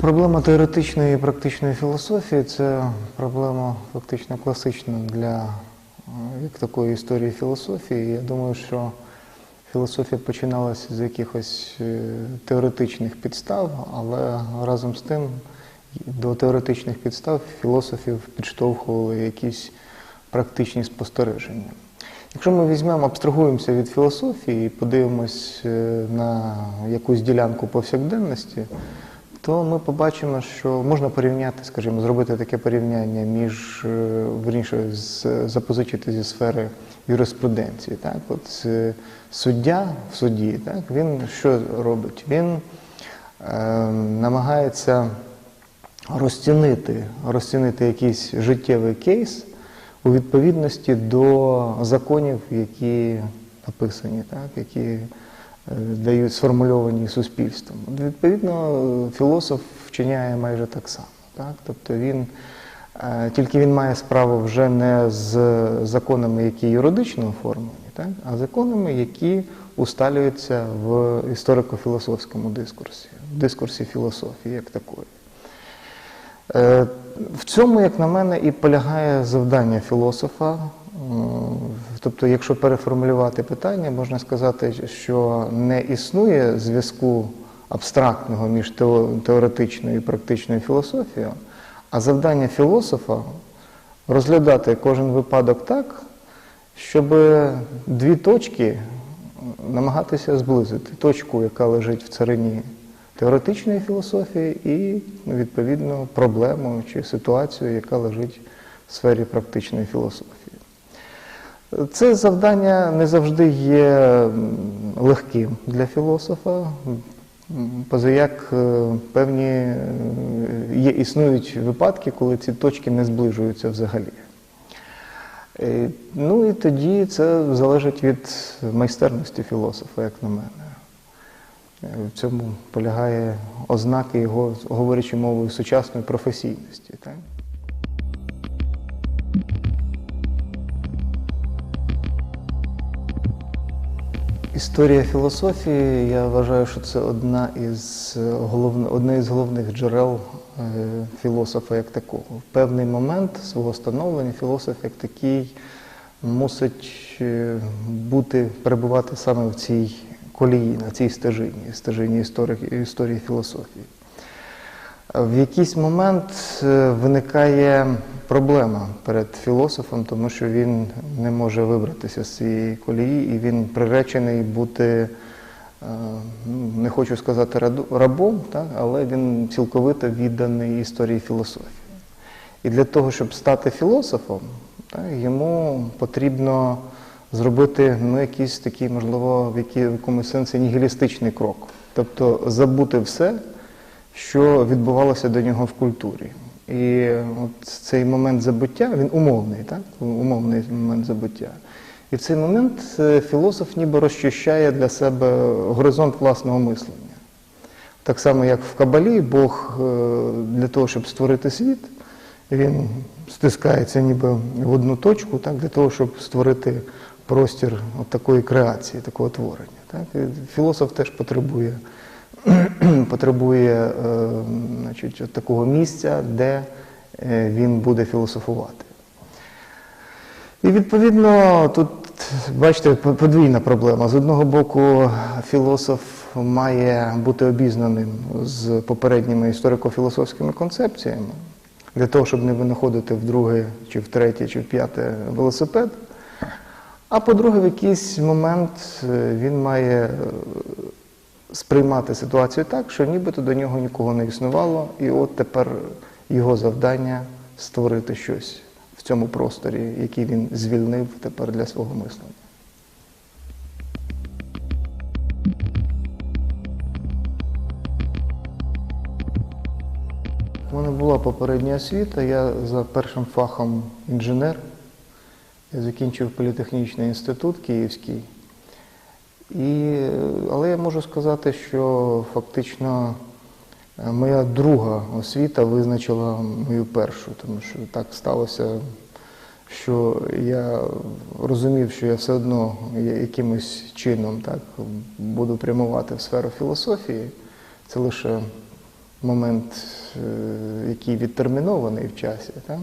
Проблема теоретичної і практичної філософії це проблема фактично класична для е, як такої історії філософії. Я думаю, що філософія починалася з якихось е, теоретичних підстав, але разом з тим до теоретичних підстав філософів підштовхували якісь практичні спостереження. Якщо ми візьмемо, абстрагуємося від філософії і подивимось е, на якусь ділянку повсякденності, то ми побачимо, що можна порівняти, скажімо, зробити таке порівняння між е, верніше з- запозичити зі сфери юриспруденції. Так? От е, суддя в суді, так, він що робить? Він е, намагається розцінити, розцінити якийсь життєвий кейс у відповідності до законів, які написані, так, які дають сформульовані суспільством. Відповідно, філософ вчиняє майже так само. Так? Тобто він, е, тільки він має справу вже не з законами, які юридично оформлені, так? а законами, які усталюються в історико-філософському дискурсі, в дискурсі філософії як такої. Е, В цьому, як на мене, і полягає завдання філософа. Тобто, якщо переформулювати питання, можна сказати, що не існує зв'язку абстрактного між теоретичною і практичною філософією, а завдання філософа розглядати кожен випадок так, щоб дві точки намагатися зблизити. Точку, яка лежить в царині теоретичної філософії, і, ну, відповідно, проблему чи ситуацію, яка лежить в сфері практичної філософії. Це завдання не завжди є легким для філософа, позаяк е, певні е, є, існують випадки, коли ці точки не зближуються взагалі. Е, Ну і тоді це залежить від майстерності філософа, як на мене. В цьому полягає ознаки його, говорячи мовою сучасної професійності. Так? Історія філософії, я вважаю, що це одна із головн... одне із головних джерел е, філософа як такого. В певний момент свого становлення філософ як такий мусить е, бути, перебувати саме в цій колії, на цій стежині, стежині історії, історії філософії. В якийсь момент е, виникає проблема перед філософом, тому що він не може вибратися з цієї колії, і він приречений бути, е, ну, не хочу сказати рабом, але він цілковито відданий історії філософії. І для того, щоб стати філософом, йому потрібно зробити ну, якийсь такий, можливо, в якомусь сенсі нігілістичний крок. Тобто забути все, що відбувалося до нього в культурі. І от цей момент забуття, він умовний, так? умовний момент забуття. І в цей момент е, філософ ніби розчищає для себе горизонт власного мислення. Так само, як в Кабалі, Бог е, для того, щоб створити світ, він стискається ніби в одну точку, так, для того, щоб створити простір от такої креації, такого творення. Так. І філософ теж потребує, потребує е, значить, от такого місця, де е, він буде філософувати. І відповідно тут, бачите, подвійна проблема. З одного боку, філософ має бути обізнаним з попередніми історико-філософськими концепціями для того, щоб не винаходити в друге, чи в третє, чи в п'яте велосипед. А по-друге, в якийсь момент е, він має сприймати ситуацію так, що нібито до нього нікого не існувало, і от тепер його завдання створити щось в цьому просторі, який він звільнив тепер для свого мислення. У мене була попередня освіта, я за першим фахом інженер. Я закінчив політехнічний інститут Київський. І, але я можу сказати, що фактично е, моя друга освіта визначила мою першу, тому що так сталося, що я розумів, що я все одно якимось чином так, буду прямувати в сферу філософії. Це лише момент, е, який відтермінований в часі. Так?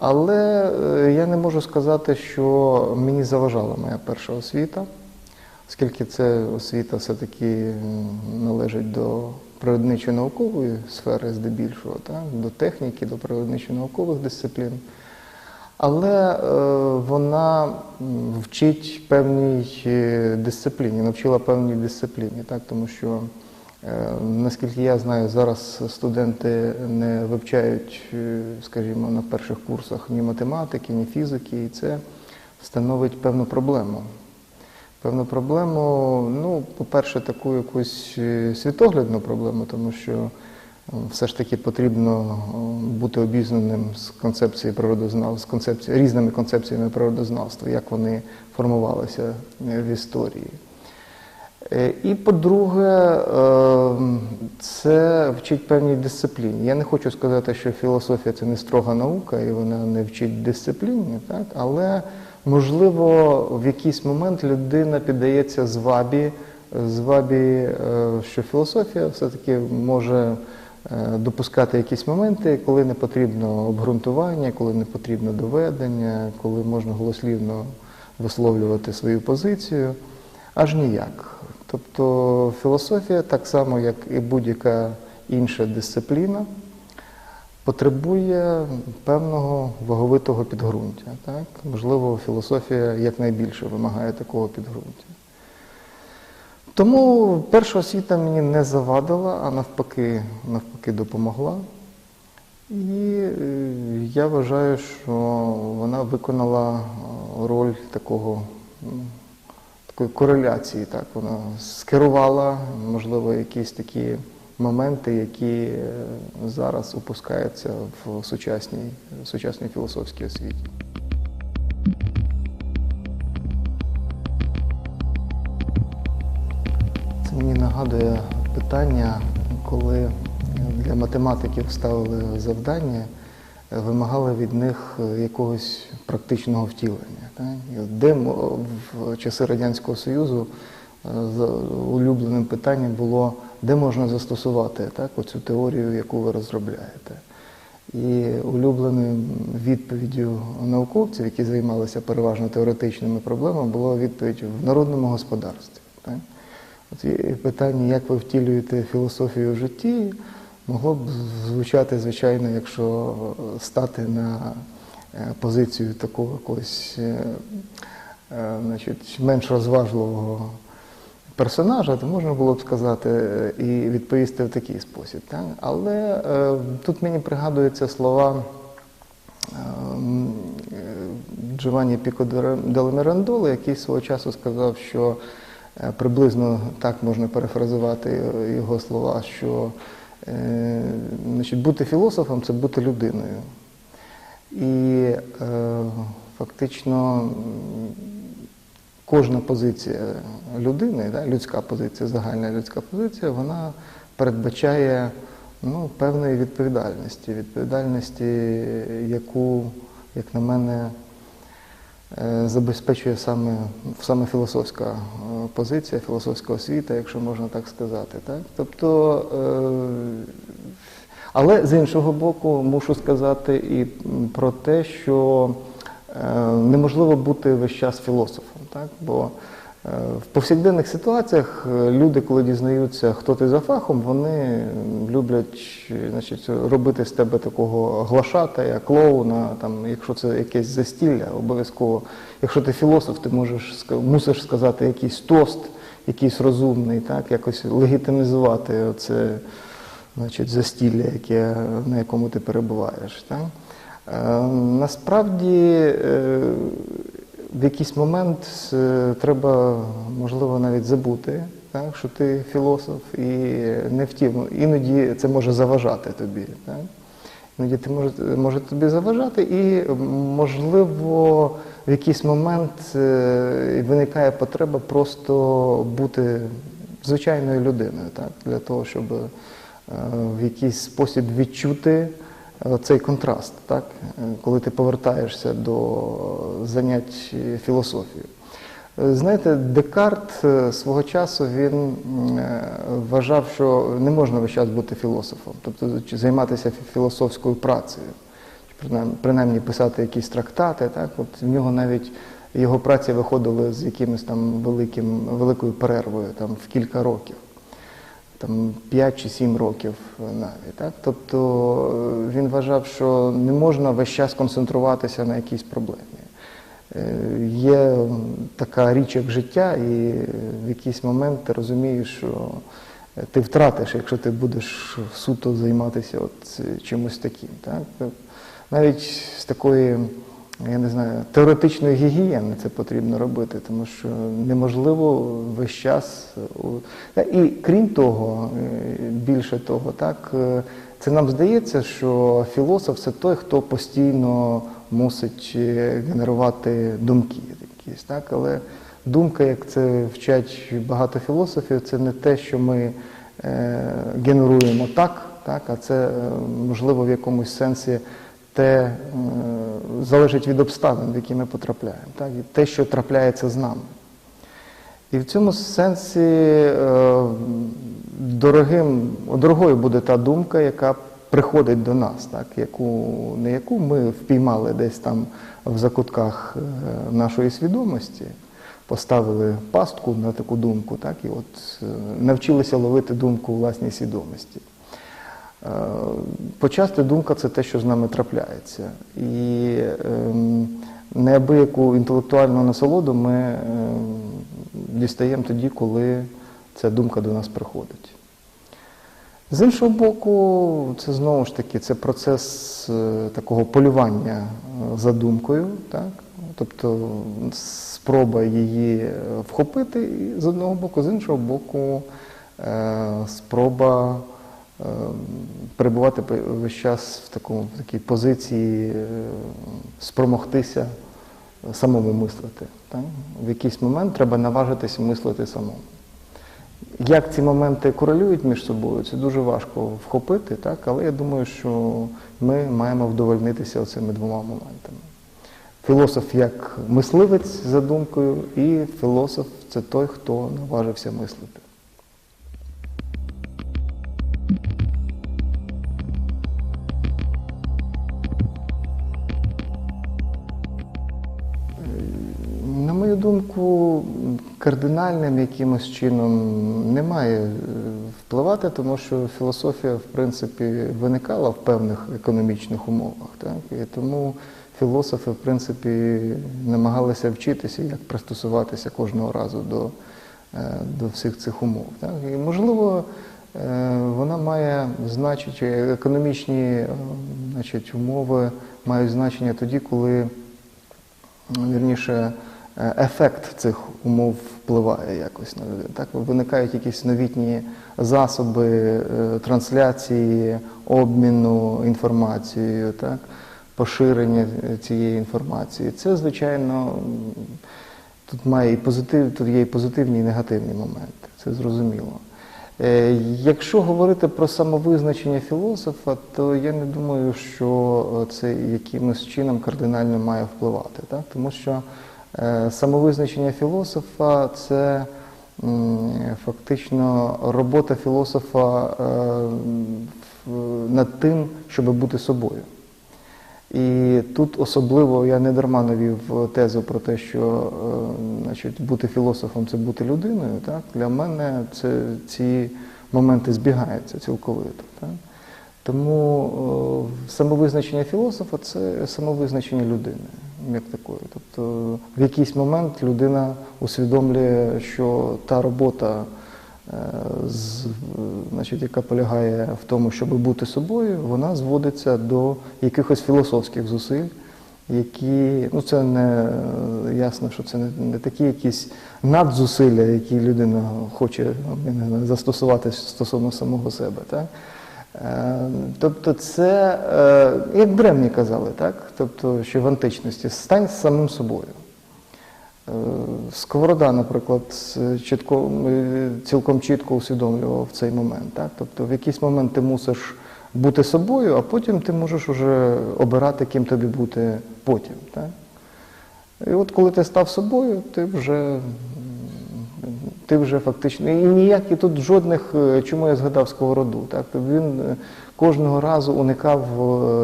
Але е, я не можу сказати, що мені заважала моя перша освіта, оскільки це освіта все-таки належить до природничо-наукової сфери здебільшого, так? до техніки, до природничо-наукових дисциплін. Але е, вона вчить певній е, дисципліні, навчила певній дисципліні, так? тому що, наскільки я знаю, зараз студенти не вивчають, е, скажімо, на перших курсах ні математики, ні фізики, і це становить певну проблему. Певну проблему, ну, по-перше, таку якусь е, світоглядну проблему, тому що е, все ж таки потрібно е, бути обізнаним з концепцією природознавства, з концепці... різними концепціями природознавства, як вони формувалися е, в історії. Е, І по-друге, е, це вчить певній дисципліні. Я не хочу сказати, що філософія це не строга наука і вона не вчить дисципліні, так? але можливо в якийсь момент людина піддається звабі, звабі, е, що філософія все-таки може допускати якісь моменти, коли не потрібно обґрунтування, коли не потрібно доведення, коли можна голослівно висловлювати свою позицію. Аж ніяк. Тобто філософія, так само як і будь-яка інша дисципліна, потребує певного ваговитого підґрунтя. Так? Можливо, філософія якнайбільше вимагає такого підґрунтя. Тому перша освіта мені не завадила, а навпаки, навпаки допомогла. І е, я вважаю, що вона виконала е, роль такого такої кореляції. Так, вона скерувала, можливо, якісь такі моменти, які е, зараз упускаються в сучасній, сучасній філософській освіті. Це мені нагадує питання, коли для математиків ставили завдання, вимагали від них е, якогось практичного втілення. так. Де в часи Радянського Союзу е, улюбленим питанням було, де можна застосувати так, оцю теорію, яку ви розробляєте. І улюбленою відповіддю науковців, які займалися переважно теоретичними проблемами, була відповідь в народному господарстві. Так? От питання, як ви втілюєте філософію в житті, могло б звучати, звичайно, якщо стати на е, позицію такого якогось е, е, значить, менш розважливого персонажа, то можна було б сказати е, і відповісти в такий спосіб. Так? Але е, тут мені пригадуються слова е, е, Джованні Піко делла який свого часу сказав, що е, приблизно так можна перефразувати його слова, що е, значить, бути філософом це бути людиною. І е, фактично кожна позиція людини, людська позиція, загальна людська позиція, вона передбачає ну, певної відповідальності, відповідальності, яку, як на мене, е, забезпечує саме, саме філософська е, позиція, філософська освіта, якщо можна так сказати. Так? Тобто, е, але з іншого боку, мушу сказати і про те, що е, неможливо бути весь час філософом. Так? Бо в повсякденних ситуаціях е, люди, коли дізнаються, хто ти за фахом, вони люблять значить, робити з тебе такого глашатая, клоуна, там, якщо це якесь застілля, обов'язково. Якщо ти філософ, ти можеш мусиш сказати якийсь тост, якийсь розумний, так, якось легітимізувати значить, застілля, яке, на якому ти перебуваєш. Так? Е, насправді, е, в якийсь момент е, треба, можливо, навіть забути, так, що ти філософ, і не втім, іноді це може заважати тобі. Так? Іноді ти може, може тобі заважати, і можливо в якийсь момент е, виникає потреба просто бути звичайною людиною, так, для того, щоб е, в якийсь спосіб відчути цей контраст, так, е, коли ти повертаєшся до занять філософією. Е, Знаєте, Декарт е, свого часу він е, вважав, що не можна весь час бути філософом, тобто займатися філософською працею, принаймні, писати якісь трактати. Так? От в нього навіть його праці виходили з якимось там великим, великою перервою там, в кілька років. Там 5 чи 7 років е, навіть. Так? Тобто е, він вважав, що не можна весь час концентруватися на якійсь проблемі. Е, Є така річ, як життя, і в якийсь момент ти розумієш, що ти втратиш, якщо ти будеш суто займатися от чимось таким. Так? Тобто Навіть з такої, я не знаю, теоретичної гігієни це потрібно робити, тому що неможливо весь час. І крім того, е, більше того, так, е, це нам здається, що філософ це той, хто постійно мусить е, генерувати думки якісь, так? але думка, як це вчать багато філософів, це не те, що ми генеруємо так, так, а це, можливо, в якомусь сенсі те залежить від обставин, в які ми потрапляємо, так? і те, що трапляється з нами. І в цьому сенсі е, дорогим, дорогою буде та думка, яка приходить до нас, так? яку, не яку ми впіймали десь там в закутках е, нашої свідомості, поставили пастку на таку думку, так? і от е, навчилися ловити думку власній свідомості. Е, Почасти думка це те, що з нами трапляється. І ем, неабияку інтелектуальну насолоду ми ем, дістаємо тоді, коли ця думка до нас приходить. З іншого боку, це знову ж таки це процес е, такого полювання е, за думкою, так? тобто спроба її вхопити з одного боку, з іншого боку, спроба перебувати весь час в, такому, в такій позиції е, спромогтися самому мислити. Так? В якийсь момент треба наважитись мислити самому. Як ці моменти корелюють між собою, це дуже важко вхопити, так? але я думаю, що ми маємо вдовольнитися цими двома моментами. Філософ як мисливець за думкою, і філософ це той, хто наважився мислити. Думку, кардинальним якимось чином не має е, впливати, тому що філософія, в принципі, виникала в певних економічних умовах. Так? І тому філософи, в принципі, намагалися вчитися, як пристосуватися кожного разу до, е, до всіх цих умов. Так? І, можливо, е, вона має значить, економічні значить, умови мають значення тоді, коли вірніше, е, ефект цих умов впливає якось на людину. Так виникають якісь новітні засоби е, трансляції, обміну інформацією, так, поширення е, цієї інформації. Це, звичайно, тут має і позитив, тут є і позитивні, і негативні моменти. Це зрозуміло. Е, Якщо говорити про самовизначення філософа, то я не думаю, що е, це якимось чином кардинально має впливати. Так? Тому що е, самовизначення філософа це фактично робота філософа е, над тим, щоб бути собою. І тут особливо я не дарма навів тезу про те, що е, значить, бути філософом це бути людиною. Так? Для мене це, ці моменти збігаються цілковито. Так? Тому е, самовизначення філософа це самовизначення людини, як такої. Тобто в якийсь момент людина усвідомлює, що та робота, е, з, значить, яка полягає в тому, щоб бути собою, вона зводиться до якихось філософських зусиль, які, ну це не е, ясно, що це не, не такі якісь надзусилля, які людина хоче застосувати стосовно самого себе. Так? Е, Тобто це, е, як древні казали, так? Тобто, ще в античності, стань самим собою. Е, Сковорода, наприклад, чітко, цілком чітко усвідомлював цей момент. Так? Тобто в якийсь момент ти мусиш бути собою, а потім ти можеш уже обирати, ким тобі бути потім. Так? І от коли ти став собою, ти вже, ти вже фактично. І ніякі тут жодних, е, чому я згадав сковороду. Так? Тобто Він е, кожного разу уникав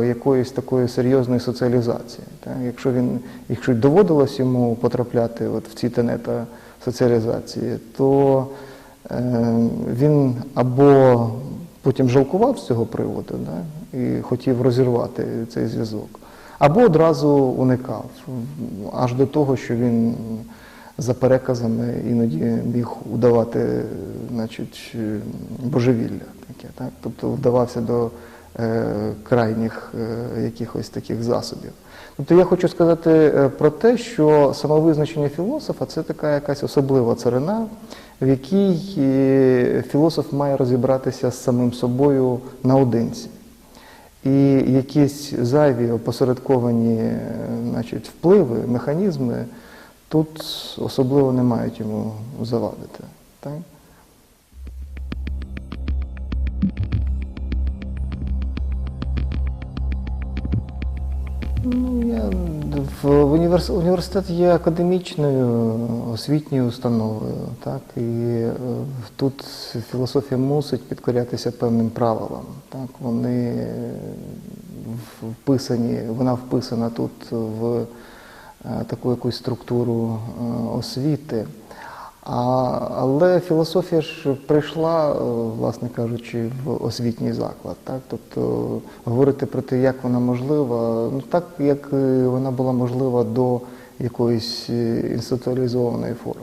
е, якоїсь такої серйозної соціалізації. Так? Якщо він, якщо доводилось йому потрапляти от в ці тенета соціалізації, то е, він або потім жалкував з цього приводу да? і хотів розірвати цей зв'язок, або одразу уникав, аж до того, що він за переказами іноді міг удавати значить, е, божевілля, таке, так? тобто вдавався до е, крайніх е, якихось таких засобів. Тобто я хочу сказати е, про те, що самовизначення філософа це така якась особлива царина, в якій е, філософ має розібратися з самим собою наодинці. І якісь зайві опосередковані значить, впливи, механізми тут особливо не мають йому завадити. Так? Ну, я в універс... університет є академічною освітньою установою, так і е, тут філософія мусить підкорятися певним правилам. Так, вони вписані, вона вписана тут в таку якусь структуру е, освіти. А, але філософія ж прийшла, е, власне кажучи, в освітній заклад. Так? Тобто говорити про те, як вона можлива, ну так як е, вона була можлива до якоїсь е, інституалізованої форми.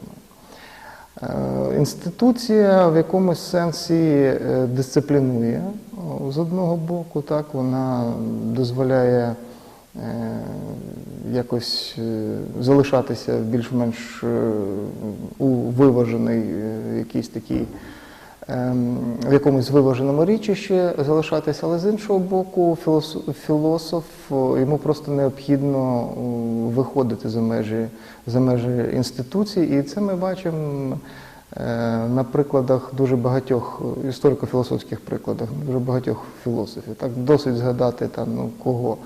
Е, Інституція в якомусь сенсі е, дисциплінує з одного боку, так вона дозволяє е, якось е, залишатися більш-менш е, у виважений е, якийсь такий ем, в якомусь виваженому річищі залишатися, але з іншого боку, філософ, йому просто необхідно виходити за межі, за межі інституцій, і це ми бачимо е, на прикладах дуже багатьох е, історико-філософських прикладах, дуже багатьох філософів. Так досить згадати там ну кого.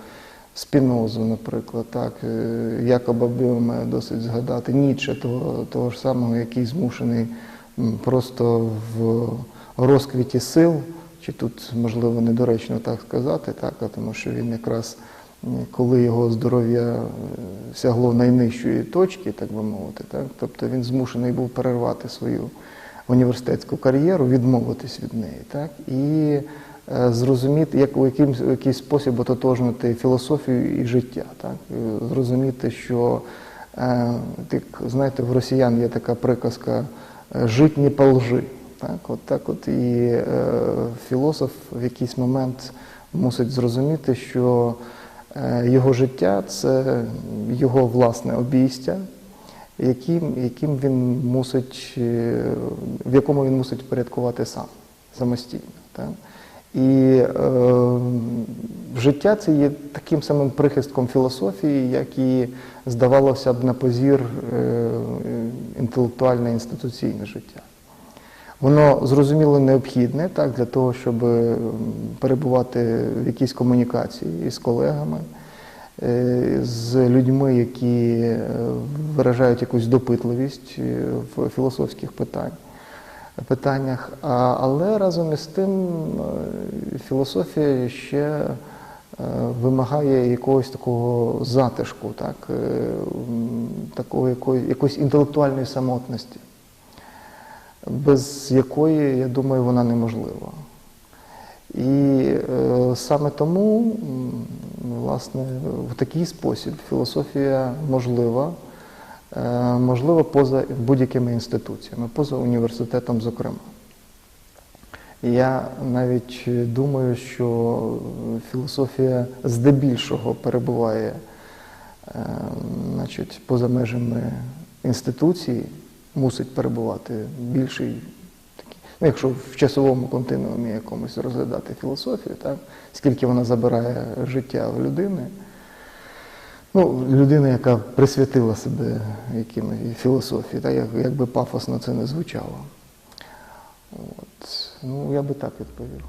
Спінозу, наприклад, так, е, Якоба Бьоме досить згадати, Ніцше, того, того ж самого, який змушений просто в розквіті сил, чи тут, можливо, недоречно так сказати, так, тому що він якраз, коли його здоров'я е, сягло найнижчої точки, так би мовити, так, тобто він змушений був перервати свою університетську кар'єру, відмовитись від неї. Так, і зрозуміти, як у яким, якийсь спосіб ототожнити філософію і життя. Так? Е, Зрозуміти, що е, так, знаєте, в росіян є така приказка е, жить не по лжи. Так? От, так от і е, філософ в якийсь момент мусить зрозуміти, що е, його життя це його власне обійстя, яким, яким він мусить, е, в якому він мусить порядкувати сам самостійно. Так? І е, життя це є таким самим прихистком філософії, як і здавалося б на позір е, інтелектуальне інституційне життя. Воно зрозуміло необхідне так, для того, щоб перебувати в якійсь комунікації із колегами, е, з людьми, які е, виражають якусь допитливість е, в філософських питань, питаннях. Але разом із тим е, філософія ще е, вимагає якогось такого затишку, так, е, м, якої, якоїсь інтелектуальної самотності без якої, я думаю, вона неможлива. І е, саме тому, власне, в такий спосіб філософія можлива, е, можлива поза будь-якими інституціями, поза університетом, зокрема. Я навіть думаю, що філософія здебільшого перебуває е, значить, поза межами інституції, мусить перебувати більший. Ну, якщо в часовому континуумі якомусь розглядати філософію, так, скільки вона забирає життя в людини. Ну, людина, яка присвятила себе якимось філософії, та як, як пафосно це не звучало. От. Ну, я би так відповів.